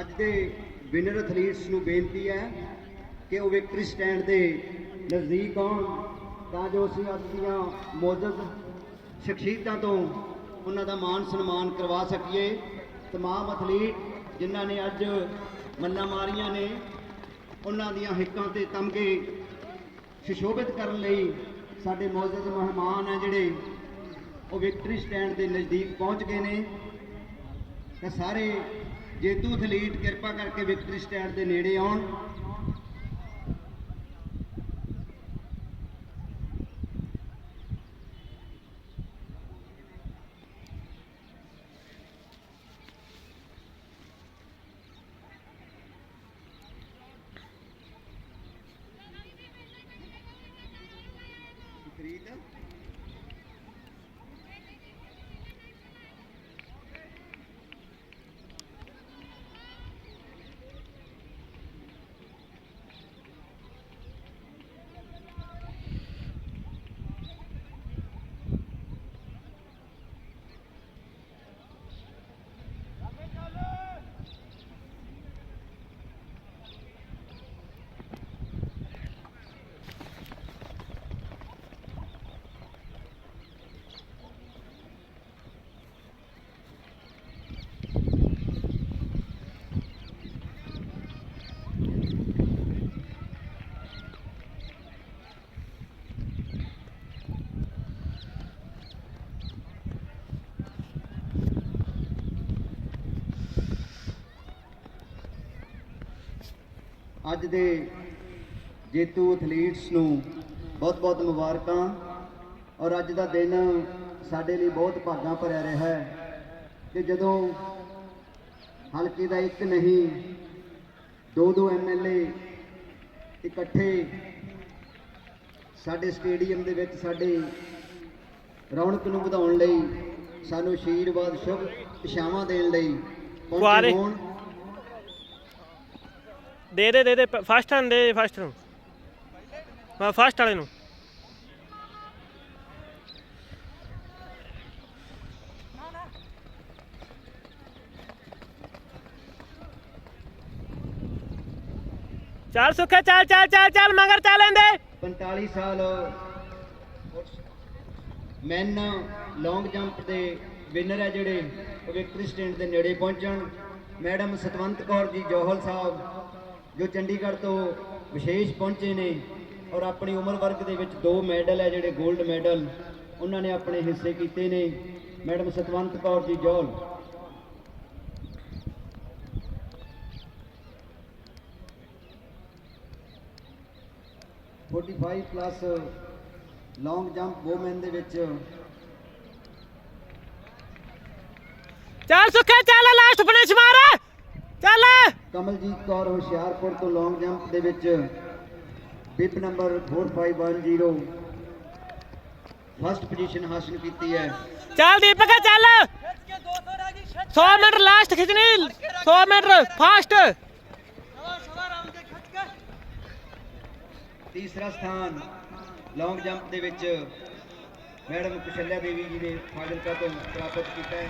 ਅੱਜ ਦੇ winner athletes ਨੂੰ ਬੇਨਤੀ ਹੈ ਕਿ ਉਹ ਵਿਕਟਰੀ ਸਟੈਂਡ ਦੇ ਨਜ਼ਦੀਕ ਆਉਣ ਤਾਂ ਜੋ ਅਸੀਂ ਅੱਜ ਦੀਆਂ ਮੌਜੂਦ ਸ਼ਖਸੀਅਤਾਂ ਤੋਂ ਉਹਨਾਂ ਦਾ ਮਾਣ ਸਨਮਾਨ ਕਰਵਾ ਸਕੀਏ। ਤਮਾਮ ਐਥਲੀਟ ਜਿਨ੍ਹਾਂ ਨੇ ਅੱਜ ਮੱਲਾਂ ਮਾਰੀਆਂ ਨੇ, ਉਹਨਾਂ ਦੀਆਂ ਹਿੱਕਾਂ ਤੇ ਤਮਗੇ ਸੁਸ਼ੋਭਿਤ ਕਰਨ ਲਈ ਸਾਡੇ ਮੌਜੂਦ ਮਹਿਮਾਨ ਹੈ ਜਿਹੜੇ ਉਹ ਵਿਕਟਰੀ ਸਟੈਂਡ ਦੇ ਨਜ਼ਦੀਕ ਪਹੁੰਚ ਗਏ ਨੇ। ਤਾਂ ਸਾਰੇ ਜੇਤੂ ਐਥਲੀਟ ਕਿਰਪਾ ਕਰਕੇ ਵਿਕਟਰੀ ਸਟੈਂਡ ਦੇ ਨੇੜੇ ਆਉਣ ਅੱਜ ਦੇ ਜੇਤੂ ਐਥਲੀਟਸ ਨੂੰ ਬਹੁਤ-ਬਹੁਤ ਮੁਬਾਰਕਾਂ ਔਰ ਅੱਜ ਦਾ ਦਿਨ ਸਾਡੇ ਲਈ ਬਹੁਤ ਭਾਗਾਂ ਭਰਿਆ ਰਿਹਾ ਹੈ ਕਿ ਜਦੋਂ ਹਲਕੇ ਦਾ ਇੱਕ ਨਹੀਂ ਦੋ ਦੋ ਐਮਐਲਏ ਇਕੱਠੇ ਸਾਡੇ ਸਟੇਡੀਅਮ ਦੇ ਵਿੱਚ ਸਾਡੇ ਰੌਣਕ ਨੂੰ ਵਧਾਉਣ ਲਈ ਸਾਨੂੰ ਆਸ਼ੀਰਵਾਦ ਸ਼ੁਭ ਇਸ਼ਾਵਾਂ ਦੇਣ ਲਈ। ਪਹੁੰਚੇ ਹੋਣ ਦੇ ਦੇ ਦੇ ਦੇ ਫਸਟ ਹਨ ਦੇ ਫਸਟ ਨੂੰ ਹਾਂ ਫਸਟ ਵਾਲੇ ਨੂੰ। ਚੱਲ ਸੁੱਖੇ, ਚੱਲ ਚੱਲ ਚੱਲ ਚੱਲ, ਮਗਰ ਚੱਲ ਲੈਂਦੇ 45 ਸਾਲ ਮੈਨ ਲੌਂਗ ਜੰਪ ਦੇ ਵਿਨਰ ਹੈ ਜਿਹੜੇ, ਉਹ ਸਟੈਂਡ ਦੇ ਨੇੜੇ ਪਹੁੰਚਣ। ਮੈਡਮ ਸਤਵੰਤ ਕੌਰ ਜੀ, ਜੋਹਲ ਸਾਹਿਬ ਜੋ ਚੰਡੀਗੜ੍ਹ ਤੋਂ ਵਿਸ਼ੇਸ਼ ਪਹੁੰਚੇ ਨੇ ਔਰ ਆਪਣੀ ਉਮਰ ਵਰਗ ਦੇ ਵਿੱਚ ਦੋ ਮੈਡਲ ਹੈ ਜਿਹੜੇ 골ਡ ਮੈਡਲ ਉਹਨਾਂ ਨੇ ਆਪਣੇ ਹਿੱਸੇ ਕੀਤੇ ਨੇ। ਮੈਡਮ ਸਤਵੰਤ ਕੌਰ ਜੀ, ਜੋਲ। Forty 45 plus long jump woman ਦੇ ਵਿੱਚ ਚੱਲ ਸੁੱਖੇ, ਚੱਲ ਲਾਸਟ ਫਿਨਿਸ਼ ਮਾਰ। ਚੱਲ। ਕਮਲਜੀਤ ਕੌਰ ਹੁਸ਼ਿਆਰਪੁਰ ਤੋਂ ਲੌਂਗ ਜੰਪ ਦੇ ਵਿੱਚ ਬਿਪ ਨੰਬਰ 4510 ਫਸਟ ਪੋਜੀਸ਼ਨ ਹਾਸਲ ਕੀਤੀ ਹੈ। ਚੱਲ ਦੀਪਕ ਚੱਲ। 100 ਮੀਟਰ ਲਾਸਟ ਖਿੱਚਣੀ। 100 ਮੀਟਰ ਫਾਸਟ ਤੀਸਰਾ ਸਥਾਨ ਲੌਂਗ ਜੰਪ ਦੇ ਵਿੱਚ ਮੈਡਮ ਕੁਸ਼ਲਿਆ ਦੇਵੀ ਜੀ ਨੇ ਫਾਜ਼ਿਲਕਾ ਤੋਂ ਪ੍ਰਾਪਤ ਕੀਤਾ ਹੈ।